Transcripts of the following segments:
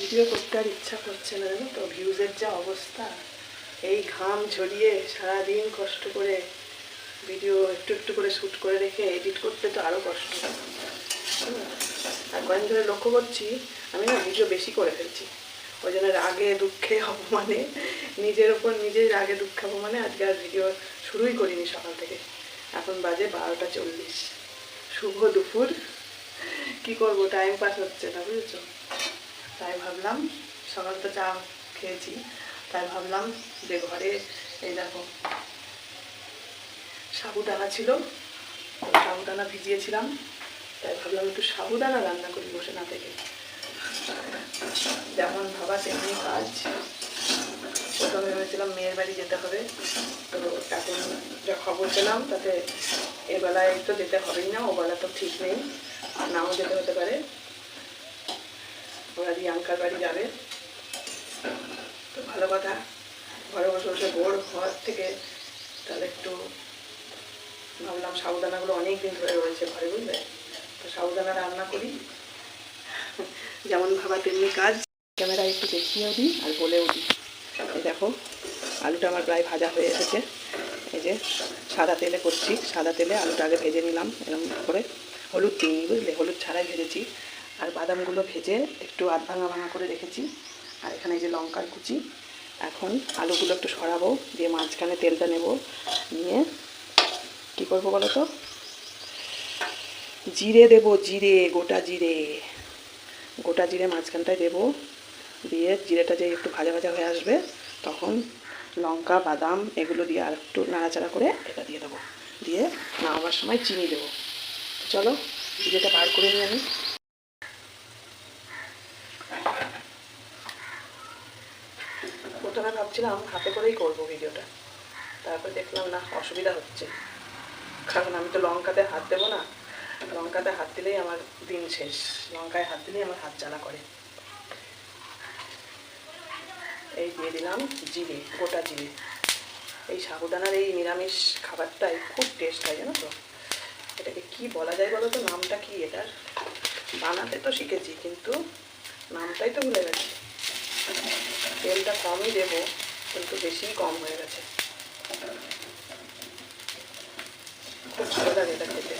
Video করতে আর ইচ্ছা করছে না, জানো তো? ভিউজের যা অবস্থা। এই ঘাম ঝরিয়ে সারাদিন কষ্ট করে ভিডিও একটু একটু করে শ্যুট করে রেখে এডিট করতে তো আরও কষ্ট। আর কয়েকদিন ধরে লক্ষ্য করছি, আমি না ভিডিও বেশি করে ফেলছি। ওই জন্য রাগে, দুঃখে, অপমানে, নিজের ওপর নিজেই রাগে, দুঃখে, অপমানে আজকে আর ভিডিও শুরুই করিনি সকাল থেকে। এখন বাজে বারোটা চল্লিশ। শুভ দুপুর। কি করব? টাইম পাস হচ্ছে না, বুঝেছ? তাই ভাবলাম সকাল তো চা খেয়েছি, তাই ভাবলাম যে ঘরে এই দেখো সাবুদানা ছিল সাবুদানা ভিজিয়েছিলাম, তাই ভাবলাম একটু সাবুদানা রান্না করি বসে না থেকে। যেমন ভাবা তেমনি কাজ। প্রথমে ভেবেছিলাম মেয়ের বাড়ি যেতে হবে, তো এখন যা খবর পেলাম তাতে এবেলায় তো যেতে হবেই না, ও বেলা তো ঠিক নেই, নাও যেতে হতে পারে। ওরা রিয়াঙ্কার বাড়ি যাবে। তো ভালো কথা, ঘরে বসে বসে বোর হওয়ার থেকে তাহলে একটু ভাবলাম সাবুদানাগুলো অনেক দিন ধরে রয়েছে ঘরে, বুঝলে? তো সাবুদানা রান্না করি। যেমন ভাবা তেমনি কাজ। ক্যামেরায় একটু দেখিয়েও দিই আর বলেও দিই। দেখো, আলুটা আমার প্রায় ভাজা হয়ে এসেছে। এই যে সাদা তেলে করছি। সাদা তেলে আলুটা আগে ভেজে নিলাম এরকম করে। হলুদ দিইনি, বুঝলে? হলুদ ছাড়াই ভেজেছি। আর বাদামগুলো ভেজে একটু আধ ভাঙা ভাঙা করে রেখেছি। আর এখানে যে লঙ্কার কুচি। এখন আলুগুলো একটু সরাবো, দিয়ে মাঝখানে তেলটা নেব। নিয়ে কী করব বলো তো? জিরে দেব, জিরে, গোটা জিরে। গোটা জিরে মাঝখানটায় দেবো। দিয়ে জিরেটা যে একটু ভাজা ভাজা হয়ে আসবে, তখন লঙ্কা, বাদাম এগুলো দিয়ে আর একটু নাড়াচাড়া করে এটা দিয়ে দেবো। দিয়ে নামাবার সময় চিনি দেবো। চলো, জিরেটা বার করে নিই আমি। প্রথমে ভাবছিলাম হাতে করেই করব ভিডিওটা। তারপর দেখলাম, না, অসুবিধা হচ্ছে। কারণ আমি তো লঙ্কাতে হাত দেবো না। লঙ্কাতে হাত দিলেই আমার দিন শেষ। লঙ্কায় হাত দিলেই আমার হাত জ্বালা করে। এই দিয়ে দিলাম জিরে, গোটা জিরে। এই সাবুদানার এই নিরামিষ খাবারটাই খুব টেস্ট হয়, জানো তো? এটাকে কি বলা যায় বলো তো? নামটা কি এটার? বানাতে তো শিখেছি, কিন্তু নামটাই তো ভুলে গেছি। তেলটা কমই দেবো, কিন্তু বেশি কম হয়ে গেছে। খুব ভালো লাগে এটা খেতে।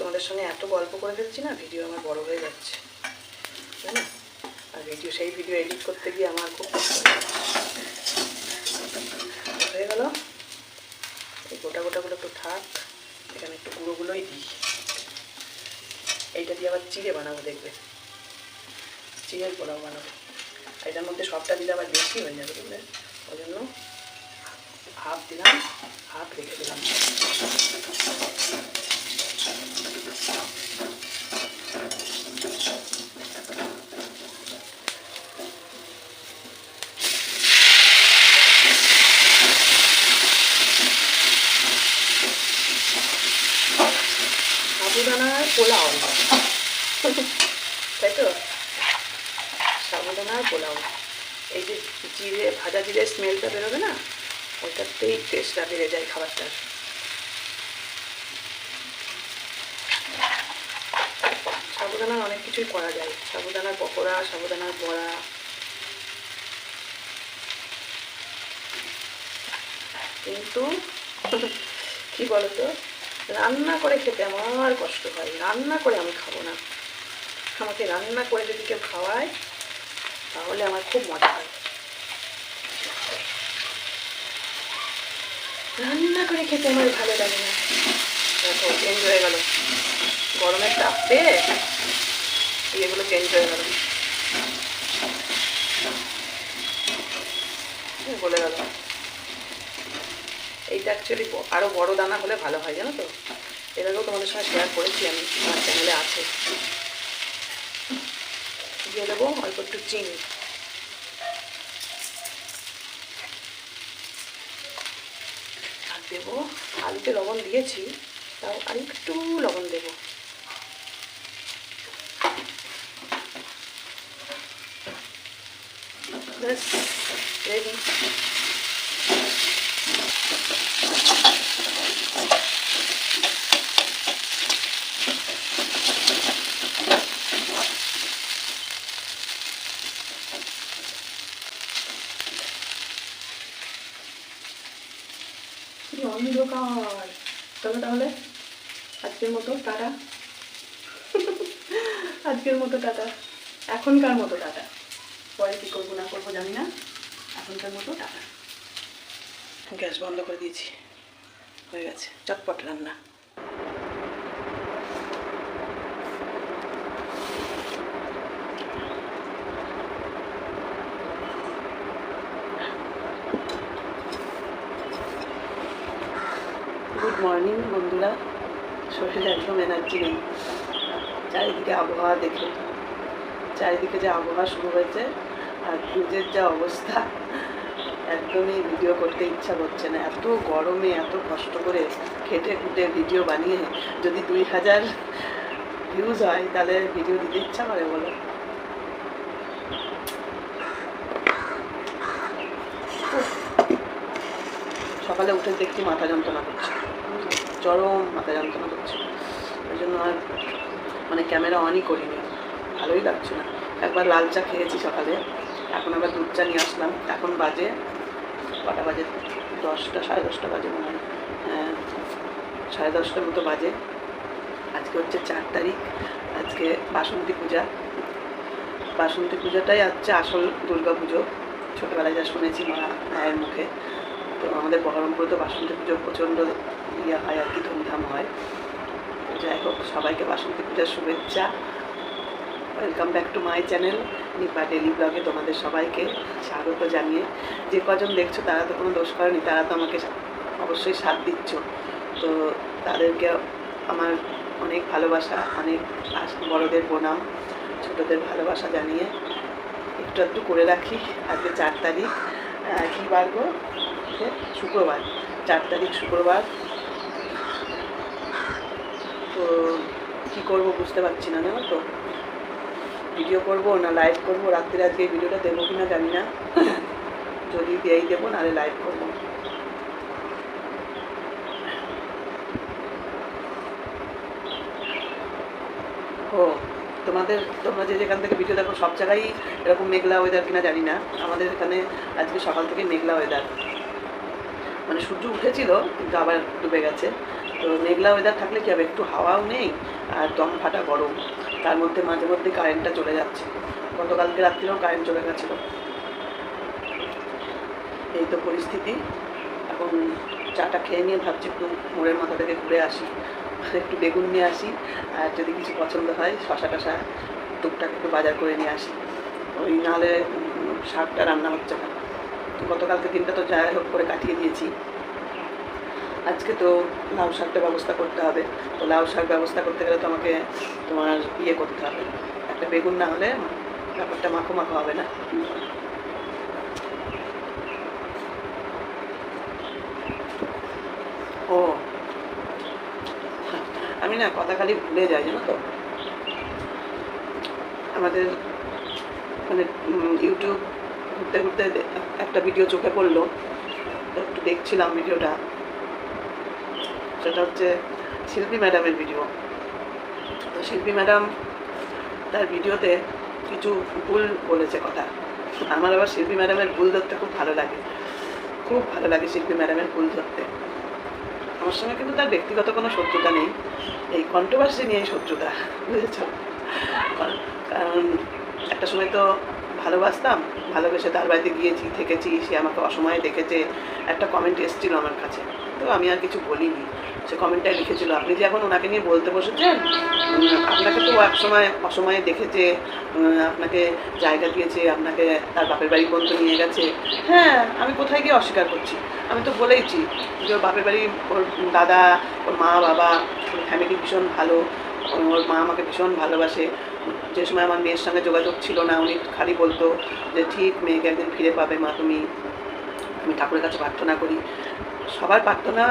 তোমাদের সঙ্গে এত গল্প করে ফেলছি না, ভিডিও আমার বড় হয়ে যাচ্ছে। তাই না? আর ভিডিও, সেই ভিডিও এডিট করতে গিয়ে আমার খুব হয়ে গেল? এই গোটা গোটাগুলো একটু থাক, এখানে একটু গুঁড়োগুলোই দিই। এইটা দিয়ে আবার চিড়ে বানাবো দেখবে। চিড়ের পোলাও বানাবো। এটার মধ্যে সবটা দিলে আবার বেশি হয়ে যাবে বুঝলে? ওই জন্য হাফ দিলাম হাফ রেখে দিলাম। পোলাও। তাই তো? সাবুদানার পোলাও এই যে জিরে, ভাজা জিরে স্মেলটা বেরোবে না, ওইটাতেই টেস্টটা বেড়ে যায় খাবারটার সাবুদানার অনেক কিছুই করা যায়। সাবুদানার পকোড়া সাবুদানার বড়া। কিন্তু কি বলতো? রান্না করে খেতে আমার কষ্ট হয়। রান্না করে আমি খাব না। আমাকে রান্না করে যদি কেউ খাওয়ায়, তাহলে আমার খুব মজা হয়। রান্না করে খেতে আমার ভালো লাগে না। দেখো চেঞ্জ হয়ে গেল। গরমের তাপ পেয়ে এগুলো চেঞ্জ হয়ে গেল। বলে গেল। এইটা অ্যাকচুয়ালি আরও বড় দানা হলে ভালো হয়, জানো তো? আগেও তোমাদের সঙ্গে শেয়ার করেছি আমি, আমার চ্যানেলে আছে। দিয়ে দেবো অল্প একটু চিনি। আর দেবো আলুতে লবণ দিয়েছি, তাও আর একটু লবণ দেবো। রেডি কি অন্ধকার। তবে তাহলে, আজকের মতো টাটা। আজকের মতো টাটা। এখনকার মতো টাটা। পরে কী করব, না করব জানি না। এখনকার মতো টাটা। গ্যাস বন্ধ করে দিয়েছি। হয়ে গেছে। চটপট রান্না গুড মর্নিং বন্ধুরা শরীরে একদম এনার্জি নেই। চারিদিকে আবহাওয়া দেখে, চারিদিকে যে আবহাওয়া শুরু হয়েছে আর নিজের যা অবস্থা, একদমই ভিডিও করতে ইচ্ছা করছে না। এত গরমে, এত কষ্ট করে খেটে খুঁটে ভিডিও বানিয়ে যদি দুই হাজার ভিউজ হয়, তাহলে ভিডিও দিতে ইচ্ছা করে বলো। সকালে উঠে দেখছি মাথা যন্ত্রণা করছে। চরম মাথা যন্ত্রণা করছে ওই জন্য আর মানে ক্যামেরা অনই করিনি। ভালোই লাগছে না। একবার লাল চা খেয়েছি সকালে। এখন আবার দুধ চা নিয়ে আসলাম। এখন বাজে কটা বাজে? দশটা সাড়ে দশটা বাজে মনে হয়। হ্যাঁ, সাড়ে দশটার মতো বাজে। আজকে হচ্ছে চার তারিখ। আজকে বাসন্তী পূজা। বাসন্তী পূজাটাই হচ্ছে আসল দুর্গা পুজো ছোটোবেলায় যা শুনেছি মা মায়ের মুখে। তো আমাদের বহরমপুরে তো বাসন্তী পুজো প্রচণ্ড ইয়ে হয় আর কি, ধুমধাম হয়। যাই হোক, সবাইকে বাসন্তী পূজার শুভেচ্ছা। Welcome back to my channel Nipa daily ব্লগে তোমাদের সবাইকে স্বাগত জানিয়ে। যে কজন দেখছ তারা তো কোনো দোষ করেনি, তারা তো আমাকে অবশ্যই সাথ দিচ্ছ। তো তাদেরকে আমার অনেক ভালোবাসা, অনেক বড়দের প্রণাম, ছোটদের ভালোবাসা জানিয়ে একটু একটু করে রাখি। আজকে চার তারিখ কী বার আজকে শুক্রবার, চার তারিখ শুক্রবার। তো কী করব বুঝতে পারছি না জানো তো? ভিডিও করব না লাইভ করব? রাত্রে আজকে এই ভিডিওটা দেবো কি না জানি না। যদি দিয়েই দেবো, নাহলে লাইভ করব। ও, তোমাদের, তোমরা যে যেখান থেকে ভিডিও দেখো, সব জায়গায় এরকম মেঘলা ওয়েদার কিনা জানি না। আমাদের এখানে আজকে সকাল থেকে মেঘলা ওয়েদার মানে সূর্য উঠেছিল, কিন্তু আবার ডুবে গেছে। তো মেঘলা ওয়েদার থাকলে কি হবে একটু হাওয়াও নেই? আর দম ফাটা গরম। তার মধ্যে মাঝে মধ্যে কারেন্টটা চলে যাচ্ছে। গতকালকে রাত্রিরেও কারেন্ট চলে গেছিল। এই তো পরিস্থিতি। এখন চাটা খেয়ে নিয়ে ভাবছি একটু মোড়ের মাথা থেকে ঘুরে আসি। একটু বেগুন নিয়ে আসি। আর যদি কিছু পছন্দ হয়, শশা টশা টুকটাক একটু বাজার করে নিয়ে আসি। ওই নাহলে শাকটা রান্না হচ্ছে না। গতকালকে দিনটা তো যাই হোক করে কাটিয়ে দিয়েছি। আজকে তো লাউ শাকটা ব্যবস্থা করতে হবে। তো লাউ শাক ব্যবস্থা করতে গেলে তো আমাকে তোমার ইয়ে করতে হবে। একটা বেগুন না হলে ব্যাপারটা মাখো মাখো হবে না। ও। আমি না কথা খালি ভুলে যাই, জানো তো? আমাদের মানে ইউটিউব ঘুরতে ঘুরতে একটা ভিডিও চোখে পড়ল। একটু দেখছিলাম ভিডিওটা সেটা হচ্ছে শিল্পী ম্যাডামের ভিডিও তো শিল্পী ম্যাডাম তার ভিডিওতে কিছু ভুল বলেছে কথা। আমার আবার শিল্পী ম্যাডামের ভুল ধরতে খুব ভালো লাগে। খুব ভালো লাগে শিল্পী ম্যাডামের ভুল ধরতে। আমার সঙ্গে কিন্তু তার ব্যক্তিগত কোনো শত্রুতা নেই। এই কন্ট্রোভার্সি নিয়েই শত্রুতা, বুঝেছ? কারণ একটা সময় তো ভালোবাসতাম, ভালোবেসে তার বাড়িতে গিয়েছি, থেকেছি, সে আমাকে অসময়ে দেখেছে, একটা কমেন্ট এসেছিল আমার কাছে। তো আমি আর কিছু বলিনি। সে কমেন্টটাই লিখেছিল, আপনি যে এখন ওনাকে নিয়ে বলতে বসেছেন আপনাকে তো এক সময় অসময়ে দেখেছে আপনাকে জায়গা দিয়েছে, আপনাকে তার বাপের বাড়ি পর্যন্ত নিয়ে গেছে। হ্যাঁ আমি কোথায় গিয়ে অস্বীকার করছি? আমি তো বলেইছি যে ওর বাপের বাড়ি, ওর দাদা, ওর মা, বাবা, ওর ফ্যামিলি ভীষণ ভালো, ওর মা আমাকে ভীষণ ভালোবাসে। যে সময় আমার মেয়ের সঙ্গে যোগাযোগ ছিল না, উনি খালি বলতো যে, ঠিক, মেয়েকে একদিন ফিরে পাবে মা, তুমি, আমি ঠাকুরের কাছে প্রার্থনা করি। সবার প্রার্থনা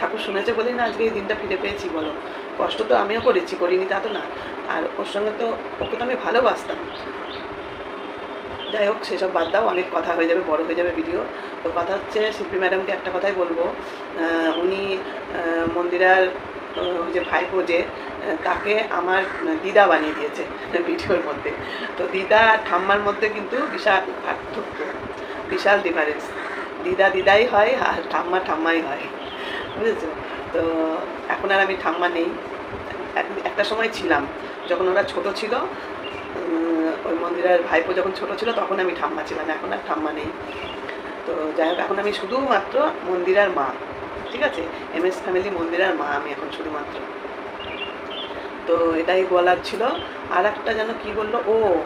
ঠাকুর শুনেছে বলেই না, আজকে এই দিনটা ফিরে পেয়েছি, বলো। কষ্ট তো আমিও করেছি, করিনি তা তো না। আর ওর সঙ্গে তো, ওকে তো আমি ভালোবাসতাম। যাই হোক, সেসব বাদ দাও, অনেক কথা হয়ে যাবে, বড় হয়ে যাবে ভিডিও তো কথা হচ্ছে, শিল্পী ম্যাডামকে একটা কথাই বলব। উনি মন্দিরার যে ভাইপো যে তাকে আমার দিদা বানিয়ে দিয়েছে ভিডিওর মধ্যে। তো দিদা আর ঠাম্মার মধ্যে কিন্তু বিশাল পার্থক্য, বিশাল ডিফারেন্স দিদা দিদাই হয় আর ঠাম্মা ঠাম্মাই হয়, বুঝেছ? তো এখন আর আমি ঠাম্মা নেই। একটা সময় ছিলাম, যখন ওরা ছোট ছিল ওই মন্দিরের ভাইপো যখন ছোট ছিল, তখন আমি ঠাম্মা ছিলাম, এখন আর ঠাম্মা নেই। তো যাই হোক, এখন আমি শুধুমাত্র মন্দিরার মা। ঠিক আছে? এম এস ফ্যামিলি মন্দিরার মা, আমি এখন শুধুমাত্র তো এটাই বলার ছিল। আর একটা যেন কী বলল? ও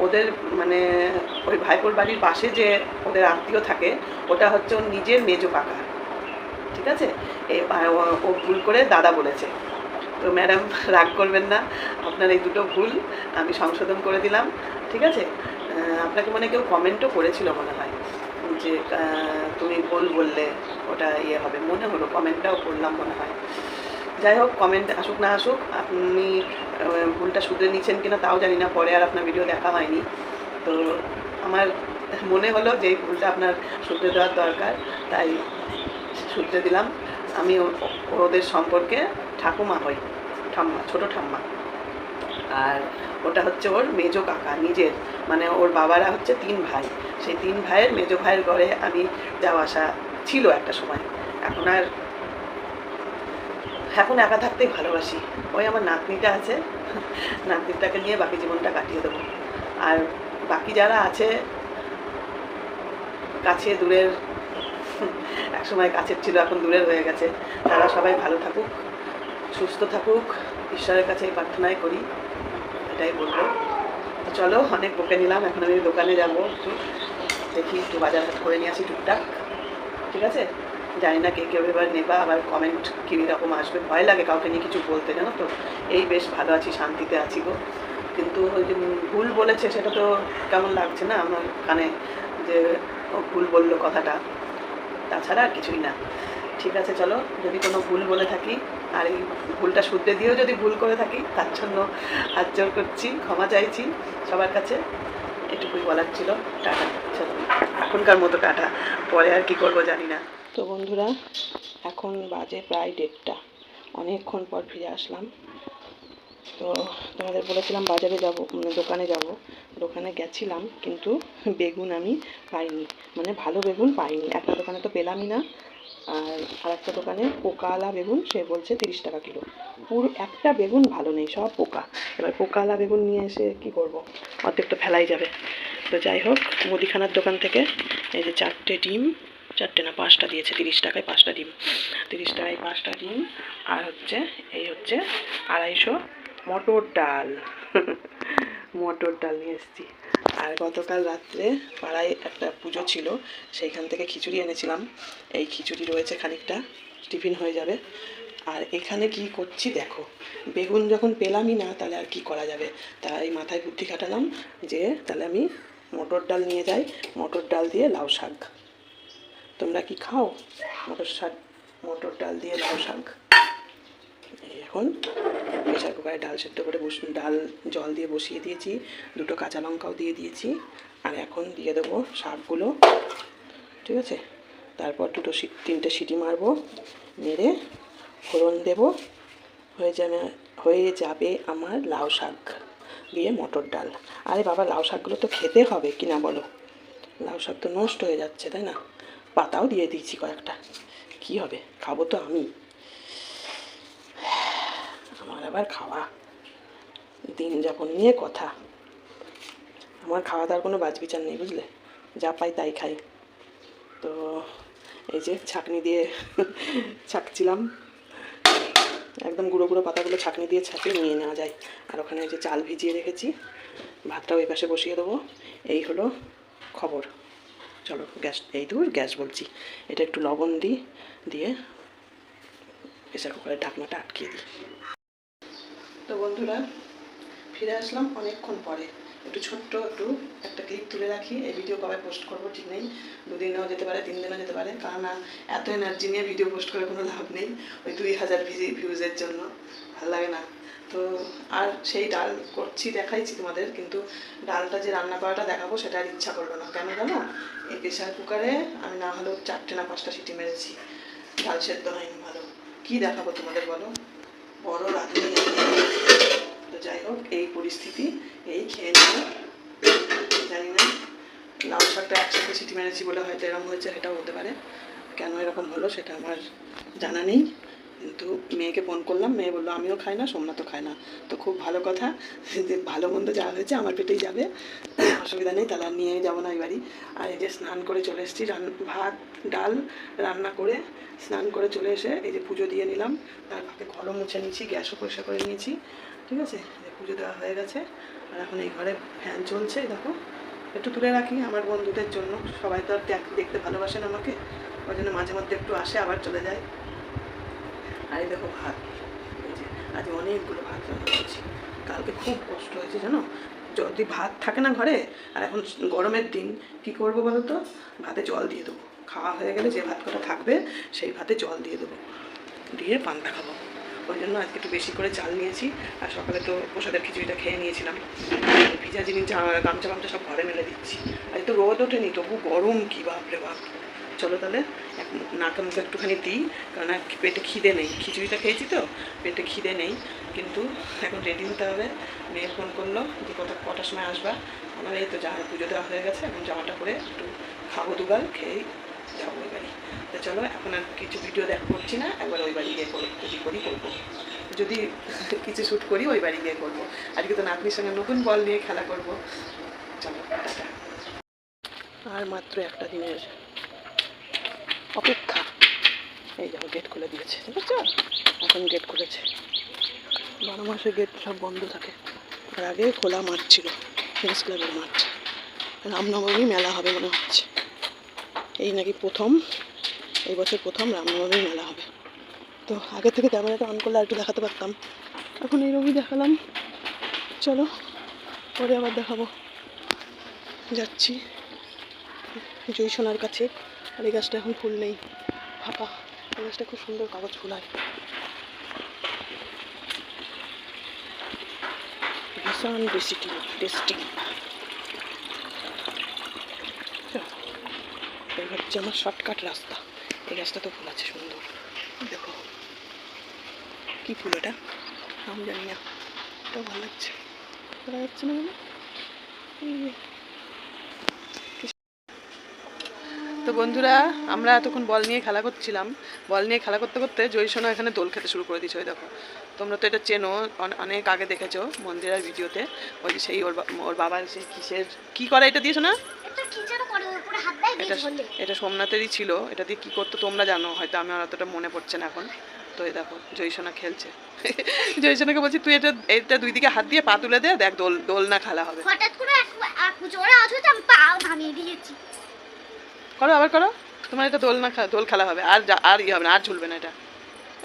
ওদের মানে ওই ভাইপোর বাড়ির পাশে যে ওদের আত্মীয় থাকে, ওটা হচ্ছে ওর নিজের মেজো কাকা। ঠিক আছে? এই ও- ও ভুল করে দাদা বলেছে। তো ম্যাডাম, রাগ করবেন না। আপনার এই দুটো ভুল আমি সংশোধন করে দিলাম। ঠিক আছে? আপনাকে মানে কেউ কমেন্টও করেছিল মনে হয়। যে তুমি ভুল বললে ওটা ইয়ে হবে। মনে হলো কমেন্টটাও করলাম মনে হয়। যাই হোক কমেন্ট আসুক না আসুক, আপনি ভুলটা শুধরে নিচ্ছেন কিনা তাও জানি না, পরে আর আপনার ভিডিও দেখা হয়নি। তো আমার মনে হলো যে ভুলটা আপনার শুধরে দেওয়ার দরকার, তাই শুধরে দিলাম। আমি ওদের সম্পর্কে ঠাকুমা হই, ঠাম্মা, ছোট ঠাম্মা। আর ওটা হচ্ছে ওর মেজো কাকা, নিজের। মানে ওর বাবারা হচ্ছে তিন ভাই। সেই তিন ভাইয়ের মেজো ভাইয়ের ঘরে আমি যাওয়া আসা ছিল একটা সময়। এখন আর এখন একা থাকতেই ভালোবাসি। ওই আমার নাতনিটা আছে, নাতনিটাকে নিয়ে বাকি জীবনটা কাটিয়ে দেবো। আর বাকি যারা আছে, কাছে দূরের, এক সময় কাছের ছিল, এখন দূরের হয়ে গেছে। তারা সবাই ভালো থাকুক, সুস্থ থাকুক, ঈশ্বরের কাছে এই প্রার্থনাই করি। এটাই বলব চলো, অনেক বকে নিলাম, এখন আমি দোকানে যাব একটু। দেখি একটু বাজার করে নিয়ে আসি টুকটাক। ঠিক আছে? জানি না কে কেউ এবার নেবা, আবার কমেন্ট কী রকম আসবে। ভয় লাগে কাউকে নিয়ে কিছু বলতে, জানো তো? এই বেশ ভালো আছি, শান্তিতে আছি গো। কিন্তু ওই যে ভুল বলেছে, সেটা তো কেমন লাগছে না? আমার কানে যে ভুল বলল কথাটা। তাছাড়া আর কিছুই না। ঠিক আছে, চলো। যদি কোনো ভুল বলে থাকি আর এই ভুলটা শুদ্ধে দিয়েও যদি ভুল করে থাকি, তার জন্য হাত জোর করছি, ক্ষমা চাইছি। সবার কাছে এটুকুই বলার ছিল। টাটা। চলো। এখনকার মতো টাটা পরে আর কি করব জানি না। তো বন্ধুরা, এখন বাজে প্রায় দেড়টা। অনেকক্ষণ পর ফিরে আসলাম। তো তোমাদের বলেছিলাম বাজারে যাব মানে দোকানে যাব। দোকানে গেছিলাম, কিন্তু বেগুন আমি পাইনি। মানে ভালো বেগুন পাইনি। একটা দোকানে তো পেলামই না। আর আরেকটা দোকানে পোকাওয়ালা বেগুন, সে বলছে তিরিশ টাকা কিলো। পুরো একটা বেগুন ভালো নেই, সব পোকা। এবার পোকাওয়ালা বেগুন নিয়ে এসে কি করব? অর্ধেকটা ফেলাই যাবে। তো যাই হোক, মুদিখানার দোকান থেকে এই যে চারটে ডিম, চারটে না, পাঁচটা দিয়েছে, তিরিশ টাকায় পাঁচটা ডিম। তিরিশ টাকায় পাঁচটা ডিম, আর হচ্ছে, এই হচ্ছে আড়াইশো মটর ডাল। মটর ডাল নিয়ে এসেছি। আর গতকাল রাত্রে পাড়ায় একটা পুজো ছিল, সেইখান থেকে খিচুড়ি এনেছিলাম। এই খিচুড়ি রয়েছে খানিকটা, টিফিন হয়ে যাবে। আর এখানে কি করছি দেখো, বেগুন যখন পেলামই না, তাহলে আর কি করা যাবে? তাই মাথায় বুদ্ধি কাটালাম যে, তাহলে আমি মটর ডাল নিয়ে যাই, মটর ডাল দিয়ে লাউ শাক। তোমরা কি খাও? মটর শাক, মটর ডাল দিয়ে লাউ শাক। এখন প্রেশার কুকারে ডাল সেদ্ধ করে বস, ডাল জল দিয়ে বসিয়ে দিয়েছি, দুটো কাঁচা লঙ্কাও দিয়ে দিয়েছি, আর এখন দিয়ে দেবো শাকগুলো, ঠিক আছে? তারপর দুটো তিনটে সিটি মারবো, মেরে ফোড়ন দেবো, হয়ে যাবে হয়ে যাবে আমার লাউ শাক দিয়ে মটর ডাল। আরে বাবা, লাউ শাকগুলো তো খেতে হবে কি না বলো? লাউ শাক তো নষ্ট হয়ে যাচ্ছে, তাই না? পাতাও দিয়ে দিয়েছি কয়েকটা। কি হবে? খাব তো আমি। আবার খাওয়া। দিন যাপন নিয়ে কথা। আমার খাওয়া দাওয়ার কোনো বাজ বিচার নেই, বুঝলে? যা পাই তাই খাই। তো এই যে ছাকনি দিয়ে ছাকছিলাম। একদম গুঁড়ো গুঁড়ো পাতাগুলো ছাকনি দিয়ে ছাঁকিয়ে নিয়ে নেওয়া যায়। আর ওখানে যে চাল ভিজিয়ে রেখেছি, ভাতটাও এই পাশে বসিয়ে দেবো। এই হলো খবর। চলো গ্যাস, এই দূর গ্যাস বলছি। এটা একটু লবণ দিই দিয়ে প্রেসার কুকারের ঢাকনাটা আটকিয়ে দিই। তো বন্ধুরা, ফিরে আসলাম অনেকক্ষণ পরে। একটু ছোট্ট একটু একটা ক্লিপ তুলে রাখি। এই ভিডিও কবে পোস্ট করব ঠিক নেই। দুদিনেও যেতে পারে, তিন দিনেও যেতে পারে। কারণ এত এনার্জি নিয়ে ভিডিও পোস্ট করে কোনো লাভ নেই ওই দুই হাজার ভিউজের জন্য। ভালো লাগে না। তো আর সেই ডাল করছি, দেখাইছি তোমাদের। কিন্তু ডালটা যে রান্না করাটা দেখাবো, সেটা আর ইচ্ছা করল না। কেন জানো? এই প্রেশার কুকারে আমি না হলেও চারটে না পাঁচটা সিটি মেরেছি। ডাল সেদ্ধ হয়নি ভালো। কী দেখাবো তোমাদের বলো? বড় রাঁধুনি। যাই হোক, এই পরিস্থিতি, এই খেয়ে নেব জানি না, লাউ শাকটা একসাথে সিটি মেরেছি বলে হয়তো এরকম হয়েছে, সেটাও হতে পারে। কেন এরকম হলো সেটা আমার জানা নেই, কিন্তু মেয়েকে ফোন করলাম, মেয়ে বলল, আমিও খাই না, সোমনাথও খায় না। তো খুব ভালো কথা, যে ভালো মন্দ যা হয়েছে আমার পেটেই যাবে, অসুবিধা নেই, তাহলে নিয়ে যাব না এই বাড়ি। আর এই যে স্নান করে চলে এসেছি ভাত, ডাল রান্না করে, স্নান করে চলে এসে এই যে পুজো দিয়ে নিলাম তার ফাঁকে ঘরও মুছে নিয়েছি, গ্যাসও পরিষ্কার করে নিয়েছি ঠিক আছে? পুজো দেওয়া হয়ে গেছে। আর এখন এই ঘরে ফ্যান চলছে দেখো। একটু তুলে রাখি আমার বন্ধুদের জন্য। সবাই তো আর দেখ- দেখতে ভালোবাসেন আমাকে। ওই জন্য মাঝে মধ্যে একটু আসে, আবার চলে যায়। আর এই দেখো ভাত। আজ অনেকগুলো ভাত রান্না করেছি। কালকে খুব কষ্ট হয়েছে, জানো? যদি ভাত থাকে না ঘরে, আর এখন গরমের দিন, কি করব বলো তো? ভাতে জল দিয়ে দেবো। খাওয়া হয়ে গেলে যে ভাত কটা থাকবে, সেই ভাতে জল দিয়ে দেবো। দিয়ে পান্তা খাব। ওই জন্য আজকে একটু বেশি করে চাল নিয়েছি। আর সকালে তো প্রসাদের খিচুড়িটা খেয়ে নিয়েছিলাম। ভিজা জিনিস গামছা গামছা সব ঘরে মেলে দিচ্ছি। আজ তো রোদ ওঠেনি, তবু গরম, কি বাপরে বাপ। চলো তাহলে নাকে মুখে একটুখানি দিই, কারণ পেটে খিদে নেই। খিচুড়িটা খেয়েছি তো, পেটে খিদে নেই। কিন্তু এখন রেডি হতে হবে। মেয়ে ফোন করল, যে কটা, কটার সময় আসবা? আমার এই তো জামা পুজো দেওয়া হয়ে গেছে, এখন জামাটা করে একটু খাব দুগাল খেয়েই যাব বাড়ি তো চলো, এখন আর কিছু ভিডিও দেখ, করছি না। একবার ওই বাড়ি গিয়ে করি যদি করি, করব। যদি কিছু শ্যুট করি, ওই বাড়ি গিয়ে করব। আজকে তো নাতনির সঙ্গে নতুন বল নিয়ে খেলা করব। চলো আর মাত্র একটা দিনের অপেক্ষা। এই যাব গেট খুলে দিয়েছে বুঝছ এখন গেট খুলেছে। বারো মাসে গেট সব বন্ধ থাকে। আর আগে খোলা মাঠ ছিল ফ্রেন্ডস ক্লাবের মাঠ। রামনবমী মেলা হবে মনে হচ্ছে। এই নাকি প্রথম এই বছর প্রথম রামনবমী মেলা হবে। তো আগে থেকে ক্যামেরাটা অন করলে আর একটু দেখাতে পারতাম। এখন এই এইরকমই দেখালাম। চলো, পরে আবার দেখাবো। যাচ্ছি জয় সোনার কাছে। আর এই গাছটা এখন ফুল নেই। ফাঁকা এই গাছটা খুব সুন্দর কাগজ ফুল হয় ভীষণ টেস্টি এই হচ্ছে আমার শর্টকাট রাস্তা। গাছটা তো ফুল আছে, সুন্দর। দেখো। কি ফুল এটা আমি জানি না। এটাও ভালো লাগছে। দেখা যাচ্ছে না মানে তো বন্ধুরা, আমরা এতক্ষণ বল নিয়ে খেলা করছিলাম। বল নিয়ে খেলা করতে করতে জয়সোনা এখানে দোল খেতে শুরু করে দিয়েছে, ওই দেখো। তোমরা তো এটা চেনো অনেক আগে দেখেছ মন্দিরের ভিডিওতে। ওই সেই ওর ওর বাবার সেই কিসের কি করে এটা দিয়েছ না এটা দেয় এটা সোমনাথেরই ছিল। এটা দিয়ে কী করতো তোমরা জানো হয়তো আমার অতটা মনে পড়ছে না এখন। তো এই দেখো জয়সোনা খেলছে। জয়সোনাকে বলছি তুই এটা এটা দুই দিকে হাত দিয়ে পা তুলে দে দেখ দোল দোল না খেলা হবে। হঠাৎ করে জোরে আওয়াজ হয়েছে আমি পা ভাঙিয়ে দিয়েছি। করো আবার করো। তোমার এটা দোল না দোল খেলা হবে। আর আর ইয়ে হবে না আর ঝুলবে না এটা।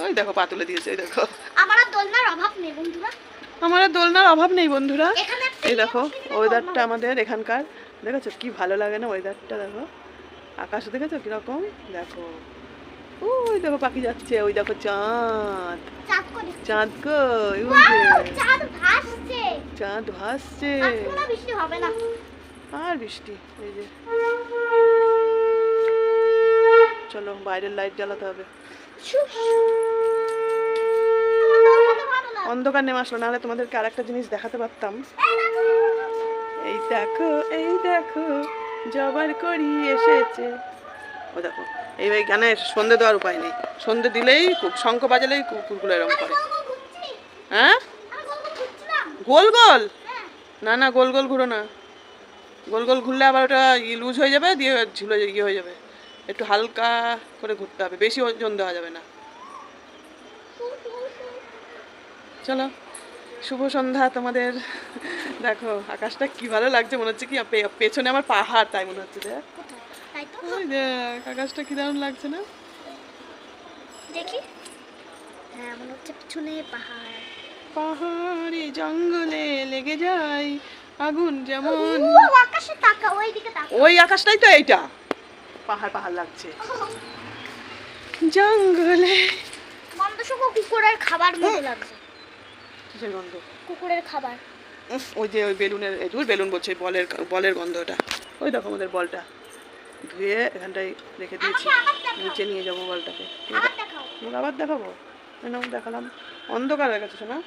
ওই দেখো পা তুলে দিয়েছে এই দেখো। আমার আর দোলনার অভাব নেই বন্ধুরা। আমার আর দোলনার অভাব নেই বন্ধুরা। এই দেখো ওয়েদারটা আমাদের এখানকার। দেখেছ কি ভালো লাগে না ওয়েদারটা দেখো আকাশ দেখেছ কীরকম দেখো ওই দেখো পাখি যাচ্ছে ওই দেখো চাঁদ চাঁদ কই চাঁদ ভাসছে আর বৃষ্টি এই যে চলো বাইরের লাইট জ্বালাতে হবে। অন্ধকার নেমে আসলো নাহলে তোমাদেরকে আর একটা জিনিস দেখাতে পারতাম দেখো। এই দেখো জবার করি এসেছে ও দেখো, এই এখানে সন্ধে দেওয়ার উপায় নেই সন্ধে দিলেই শঙ্খ বাজালেই কুকুরগুলো এরকম করে। হ্যাঁ গোল গোল। না না, গোল গোল ঘুরো না গোল গোল ঘুরলে আবার ওটা লুজ হয়ে যাবে, দিয়ে ঝুলে ইয়ে হয়ে যাবে একটু হালকা করে ঘুরতে হবে, বেশি ওজন দেওয়া যাবে না চলো শুভ সন্ধ্যা তোমাদের। দেখো আকাশটা কি ভালো লাগছে মনে হচ্ছে কি পেছনে আমার পাহাড় তাই মনে হচ্ছে দেখ। আকাশটা কি দারুণ লাগছে না? দেখি। হ্যাঁ মনে হচ্ছে পিছনে পাহাড়। পাহাড়ি জঙ্গলে লেগে যায় আগুন যেমন। আকাশে তাকা ওই আকাশটাই তো এইটা। পাহাড় পাহাড় লাগছে। জঙ্গলে। শুধু কুকুরের খাবার মতো লাগছে। কিসের গন্ধ? কুকুরের খাবার। ওই যে ওই বেলুনের দূর বেলুন বলছে বলের বলের গন্ধ ওটা ওই দেখো আমাদের বলটা। ধুয়ে এখানটায় রেখে দিয়েছি। নিচে নিয়ে যাব বলটাকে। আবার আবার দেখাবো? না দেখালাম। অন্ধকার হয়ে গেছে শোনা।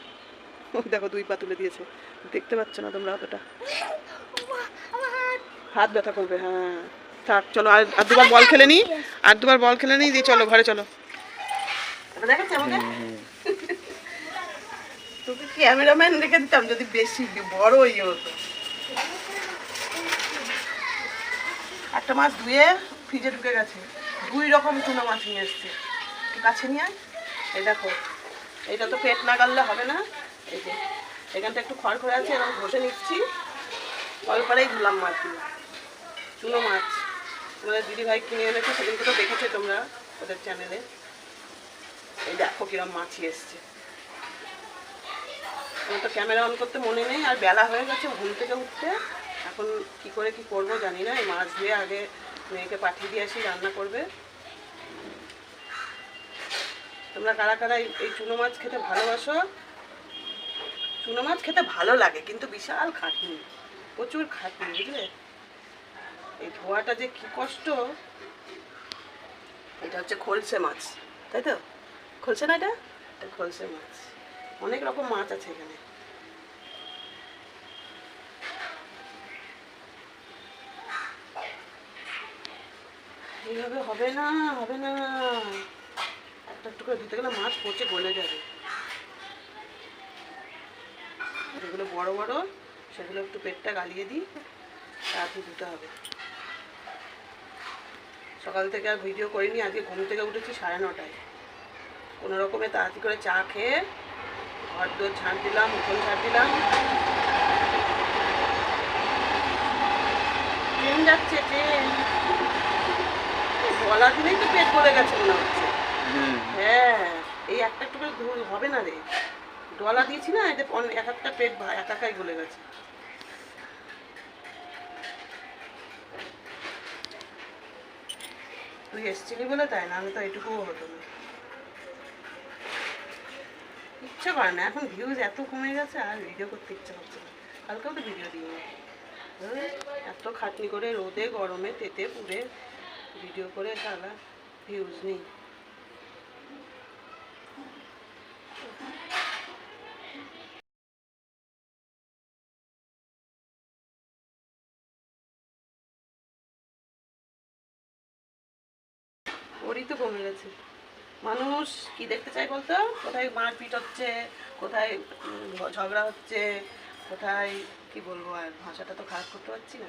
ওই দেখো দুই পা তুলে দিয়েছে। দেখতে পাচ্ছ না তোমরা অতটা? হাত হাত ব্যথা করবে হ্যাঁ। থাক চলো আর আর দুবার বল খেলে নি? আর দুবার বল খেলে নি? দিয়ে চলো ঘরে চলো। দেখাচ্ছে আমাকে তোকে ক্যামেরাম্যান রেখে দিতাম যদি বেশি বড় ইয়ে হতো। একটা মাছ ধুয়ে ফ্রিজে ঢুকে গেছে। দুই রকম চুনো মাছ নিয়ে এসছে। কাছে নিয়ে এই দেখো এটা তো পেট না গাললে হবে না। এই যে, এখানটা একটু খড় খড়ে আছে এরকম ঘষে নিচ্ছি। অল্পারেই ধুলাম মাছগুলো। চুনো মাছ। তোমাদের দিদি ভাই কিনে এনেছে, সেদিনকে তো দেখেছ তোমরা ওদের চ্যানেলে এই দেখো কিরম মাছি এসছে। আমার তো ক্যামেরা অন করতে মনে নেই, আর বেলা হয়ে গেছে ঘুম থেকে উঠতে। এখন কি করে কি করব জানি না, এই মাছ ধুয়ে আগে মেয়েকে পাঠিয়ে দিয়ে আসি, রান্না করবে। তোমরা কারা কারা এই- চুনো মাছ খেতে ভালোবাসো? চুনো মাছ খেতে ভালো লাগে, কিন্তু বিশাল খাটনি, প্রচুর খাটনি, বুঝলে? এই ধোয়াটা যে কি কষ্ট। এটা হচ্ছে খলসে মাছ, তাই তো? খলসে না এটা খলসে মাছ। অনেক রকম মাছ আছে এখানে। এইভাবে হবে না হবে না। একটা একটু করে ধুতে গেলে মাছ পচে গলে যাবে। যেগুলো বড় বড়, সেগুলো একটু পেটটা গালিয়ে দিই তাড়াতাড়ি ধুতে হবে। সকাল থেকে আর ভিডিও করিনি, আজকে ঘুম থেকে উঠেছি সাড়ে নটায়। কোনো রকমে তাড়াতাড়ি করে চা খেয়ে দোর ঝাঁট দিলাম উঠোন ঝাঁট দিলাম। ট্রেন যাচ্ছে ট্রেন। গলা দিলেই তো পেট ভরে গেছে মনে হচ্ছে। হ্যাঁ এই একটা একটু করে ধুল হবে না রে? ডলা দিয়েছি না এতে এক একটা পেট ভা- একাকাই গলে গেছে। তুই এসছিলি বলে তাই না? আমি তো এটুকুও হতো না ইচ্ছা করে না। এখন ভিউজ এত কমে গেছে, আর ভিডিও করতে ইচ্ছা করছে না। কালকেও তো ভিডিও দিই না এত খাটনি করে রোদে, গরমে, তেতে, পুড়ে ভিডিও করে সারা ভিউজ নেই। ওরই তো কমে গেছে। মানুষ কি দেখতে চাই বলতো? কোথায় মারপিট হচ্ছে, কোথায় ঝগড়া হচ্ছে, কোথায়, কি বলব আর, ভাষাটা তো খারাপ করতে পারছি না।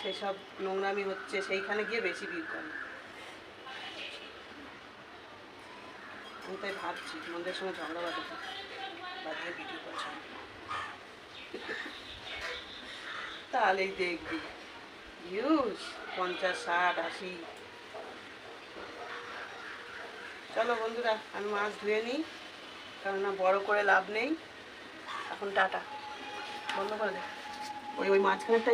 সেসব নোংরামি হচ্ছে, সেইখানে গিয়ে বেশি ভিড় করে। আমি তাই ভাবছি, তোমাদের সঙ্গে ঝগড়া বাঁধাতে বাঁধিয়ে ভিডিও করছি তাহলেই দেখবি। ভিউজ পঞ্চাশ, ষাট, আশি। চলো বন্ধুরা, আমি মাছ ধুয়ে নিই, কেননা বড় করে লাভ নেই। এখন টাটা। বন্ধ করে দে। ওই ওই মাঝখানেরটা